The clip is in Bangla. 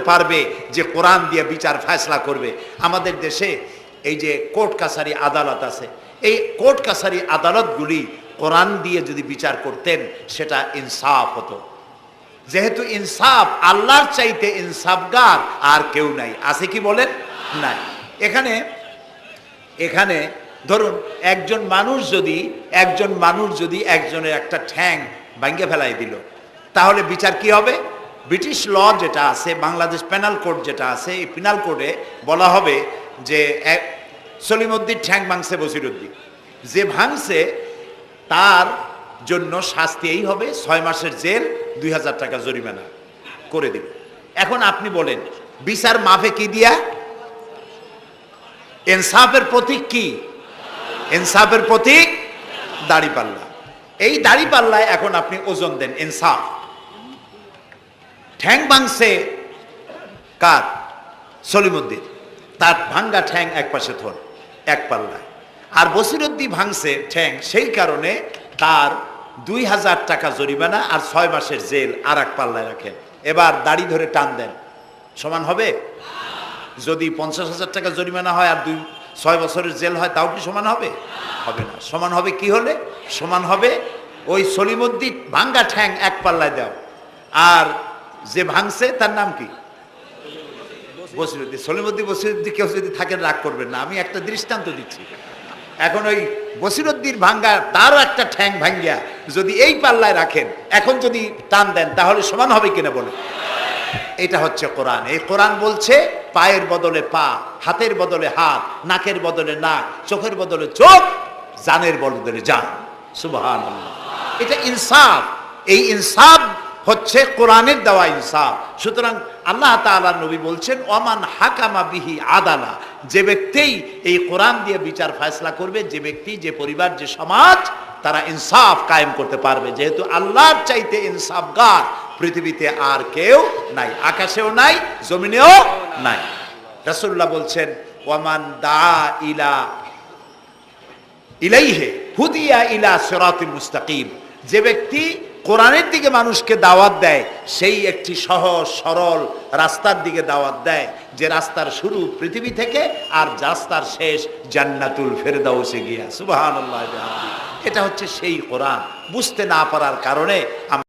পারবে যে কোরআন দিয়ে বিচার ফয়সলা করবে। আমাদের দেশে এই যে কোর্ট কাছারি আদালত আছে, এই কোর্ট কাছারি আদালতগুলি কোরআন দিয়ে যদি বিচার করতেন, সেটা ইনসাফ হতো। যেহেতু ইনসাফ, আল্লাহর চাইতে ইনসাফগার আর কেউ নাই। আছে কি বলেন? নাই। এখানে এখানে ধরুন, একজন মানুষ যদি, একজন মানুষ যদি একজনের একটা ঠ্যাং ভাঙ্গে ফেলাই দিল, তাহলে বিচার কি হবে? ব্রিটিশ ল যেটা আছে, বাংলাদেশ পেনাল কোড যেটা আছে, এই পেনাল কোডে বলা হবে যে এক- সলিমুদ্দিন ঠ্যাং ভাঙছে বসিরুদ্দিন। যে ভাঙছে, তার জন্য শাস্তি এই হবে, ছয় মাসের জেল, দুই হাজার টাকা জরিমানা করে দিল এখন আপনি বলেন, বিচার মাফে কি দিয়া? এনসাফের প্রতীক কি? এনসাফের প্রতীক দাড়িপাল্লা এই দাড়িপাল্লায় এখন আপনি ওজন দেন, ইনসাফ। ঠ্যাং ভাঙছে কার? সলিমুদ্দিন। তার ভাঙ্গা ঠ্যাং এক পাশে থন এক পাল্লায়। আর বসিরুদ্দি ভাঙছে ঠ্যাং, সেই কারণে তার দুই হাজার টাকা জরিমানা আর ছয় মাসের জেল আর এক পাল্লায় রাখেন। এবার দাড়ি ধরে টান দেন। সমান হবে? যদি পঞ্চাশ হাজার টাকা জরিমানা হয় আর দুই, ছয় বছরের জেল হয়, তাও কি সমান হবে? হবে না। সমান হবে কি হলে? সমান হবে ওই সলিমুদ্দিন ভাঙ্গা ঠ্যাং এক পাল্লায় দাও আর যে ভাঙছে, তার নাম কি? বসিরুদ্দিন। সলিমুদ্দিন বসিরুদ্দিন কেউ যদি থাকেন রাগ করবেন না। আমি একটা দৃষ্টান্ত দিচ্ছি। এখন ওই বসিরুদ্দিন ভাঙ্গা, তারও একটা ঠ্যাং ভাঙ্গিয়া যদি এই পাল্লায় রাখেন, এখন যদি টান দেন, তাহলে সমান হবে কিনা বলুন? এটা হচ্ছে কোরআন। এই কোরআন বলছে, পায়ের বদলে পা, হাতের বদলে হাত, নাকের বদলে নাক, চোখের বদলে চোখ, জানের বদলে জান। সুবহান এটা ইনসাফ। এই ইনসাফ হচ্ছে কোরআনের দেওয়া ইনসাফ। সুতরাং আল্লাহ তাআলা নবী বলছেন ওমান হাকামা বিহি আদালা। যে ব্যক্তি এই কোরআন দিয়ে বিচার ফয়সলা করবে, যে ব্যক্তি, যে পরিবার, যে সমাজ, তারা ইনসাফ কায়েম করতে পারবে। যেহেতু আল্লাহর চাইতে ইনসাফগার, পৃথিবীতে আর কেউ নাই, আকাশেও নাই, জমিনেও নাই। রাসূলুল্লাহ বলছেন, ওয়ামান দা ইলা ইলাইহে হুদিয়া ইলা সিরাতিল মুস্তাকিম। যে ব্যক্তি কোরআনের দিকে মানুষকে দাওয়াত দেয়, সেই একটি সহজ, সরল রাস্তার দিকে দাওয়াত দেয়, যে রাস্তার শুরু পৃথিবী থেকে আর রাস্তার শেষ জান্নাতুল ফেরদাউসে গিয়া। সুবাহ এটা হচ্ছে সেই কোরআন। বুঝতে না পারার কারণে